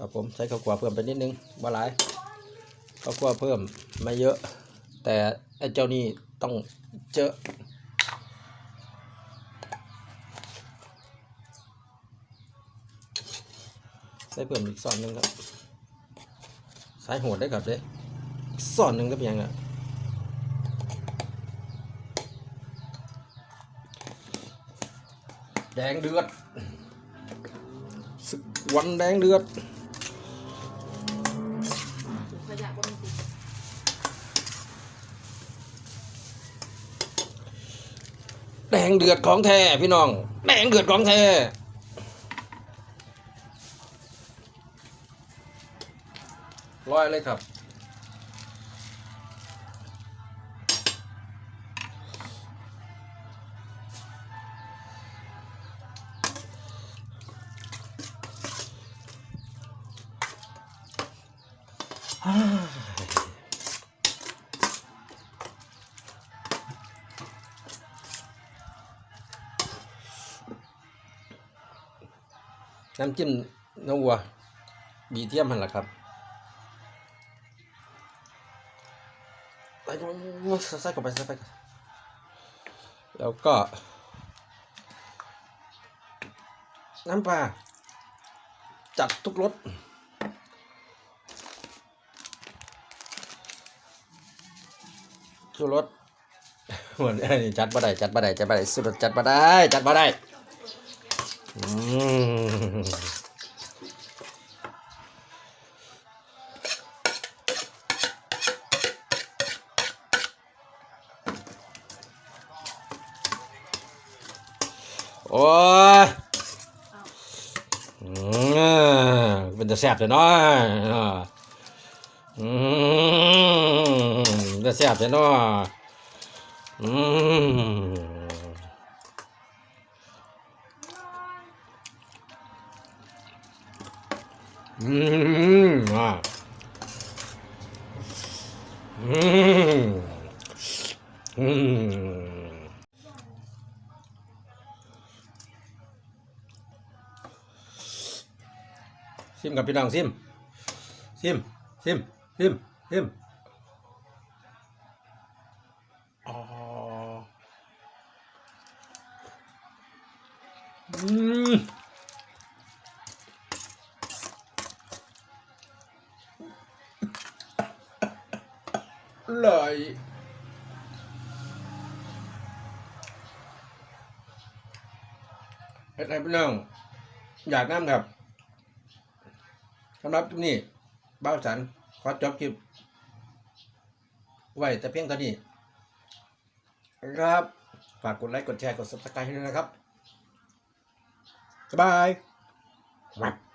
ครับผมใช้ข้าวกลัวเพิ่มไปนิดนึงบ่หลายข้าวกลัวเพิ่มไม่เยอะ แต่ไอ้เจ้านี่ต้องเจอะใส่เพิ่มอีกซอนหนึ่งครับสายโหดได้ครับเด้ซอนหนึ่งก็เพียงอะแดงเดือดศึกวันแดงเดือด ขยะบ่มีติด แดงเดือดของแท้พี่น้อง แดงเดือดของแท้ร้อยเลยครับ น้ำจิ้มเนื้อวัว บีเทียมหันละครับใส่ใส่เข้าไปใส่ไปแล้วก็ น้ำปลาจัดทุกรสชูรสเหมือนอันนี้จัดมาได้จัดมาได้จัดมาได้สุดจัดมาได้จัดมาได้ อืมโอ้ยอืมเป็นจะแอืมอ่าะอืมอืมอะอืมอืมซิมกับพี่น้องซิม ซิม ซิม ซิม ซิมอ๋ออืม เลยเฮ็ดให้พี่น้องอยากน้ำครับสำหรับคลิปนี้บ้าวสันขอจบคลิปไว้แต่เพียงเท่านี้ครับ ฝากกดไลค์ กดแชร์ กด subscribe ให้ด้วยนะครับ สบายวับ